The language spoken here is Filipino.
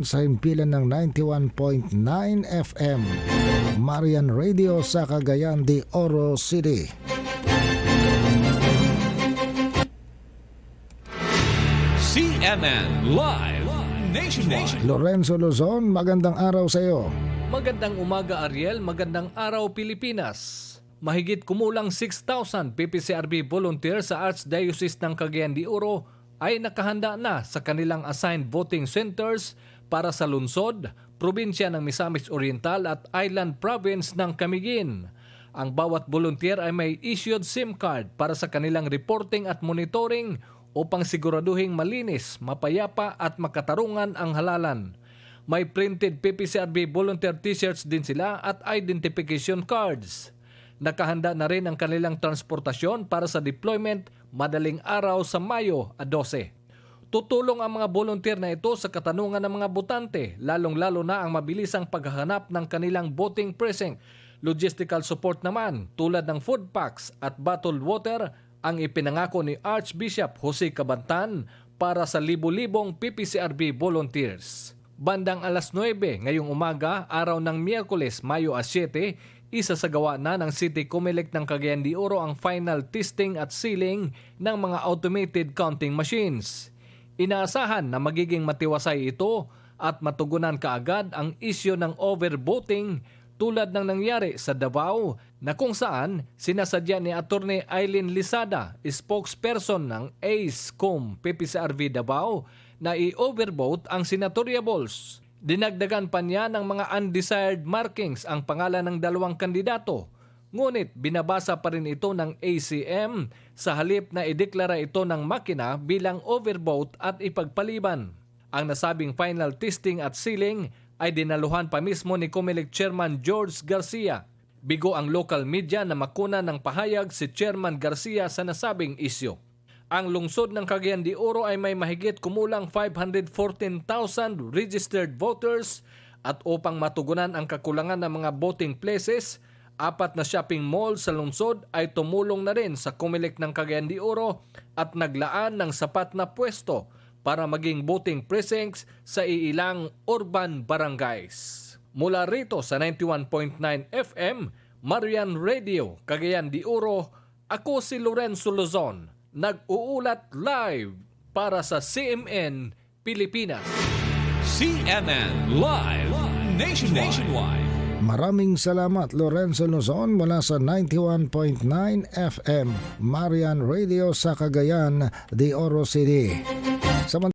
sa himpilan ng 91.9 FM Marian Radio sa Cagayan de Oro City. CNN Live Nationwide. Lorenzo Luzon, magandang araw sa iyo. Magandang umaga Ariel, magandang araw Pilipinas. Mahigit kumulang 6,000 PPCRB volunteers sa Archdiocese ng Cagayan de Oro ay nakahanda na sa kanilang assigned voting centers para sa lungsod, probinsya ng Misamis Oriental at Island Province ng Camiguin. Ang bawat volunteer ay may issued SIM card para sa kanilang reporting at monitoring upang siguraduhing malinis, mapayapa at makatarungan ang halalan. May printed PPCRB volunteer t-shirts din sila at identification cards. Nakahanda na rin ang kanilang transportasyon para sa deployment madaling araw sa Mayo 12. Tutulong ang mga volunteer na ito sa katanungan ng mga botante, lalong-lalo na ang mabilisang paghahanap ng kanilang voting precinct. Logistical support naman tulad ng food packs at bottled water ang ipinangako ni Archbishop Jose Cabantan para sa libu-libong PPCRB volunteers. Bandang alas 9 ngayong umaga, araw ng Miyerkules, Mayo 7, isasagawa na ng City Comelec ng Cagayan de Oro ang final testing at sealing ng mga automated counting machines. Inaasahan na magiging matiwasay ito at matugunan kaagad ang isyo ng overvoting tulad ng nangyari sa Davao na kung saan sinasadya ni Attorney Eileen Lisada, spokesperson ng ACE cum PPCRV Davao, na i-overvote ang senatoriables. Dinagdagan pa niya ng mga undesired markings ang pangalan ng dalawang kandidato. Ngunit binabasa pa rin ito ng ACM sa halip na ideklara ito ng makina bilang overvote at ipagpaliban. Ang nasabing final testing at sealing ay dinaluhan pa mismo ni Comelec Chairman George Garcia. Bigo ang local media na makuna ng pahayag si Chairman Garcia sa nasabing isyo. Ang lungsod ng Cagayan de Oro ay may mahigit kumulang 514,000 registered voters at upang matugunan ang kakulangan ng mga voting places, apat na shopping mall sa lungsod ay tumulong na rin sa Comelec ng Cagayan de Oro at naglaan ng sapat na pwesto para maging voting precincts sa iilang urban barangays. Mula rito sa 91.9 FM, Marian Radio, Cagayan de Oro, ako si Lorenzo Luzon, nag-uulat live para sa CMN Pilipinas. CNN Live. Nationwide. Maraming salamat Lorenzo Luzon mula sa 91.9 FM Marian Radio sa Cagayan de Oro City. Samantala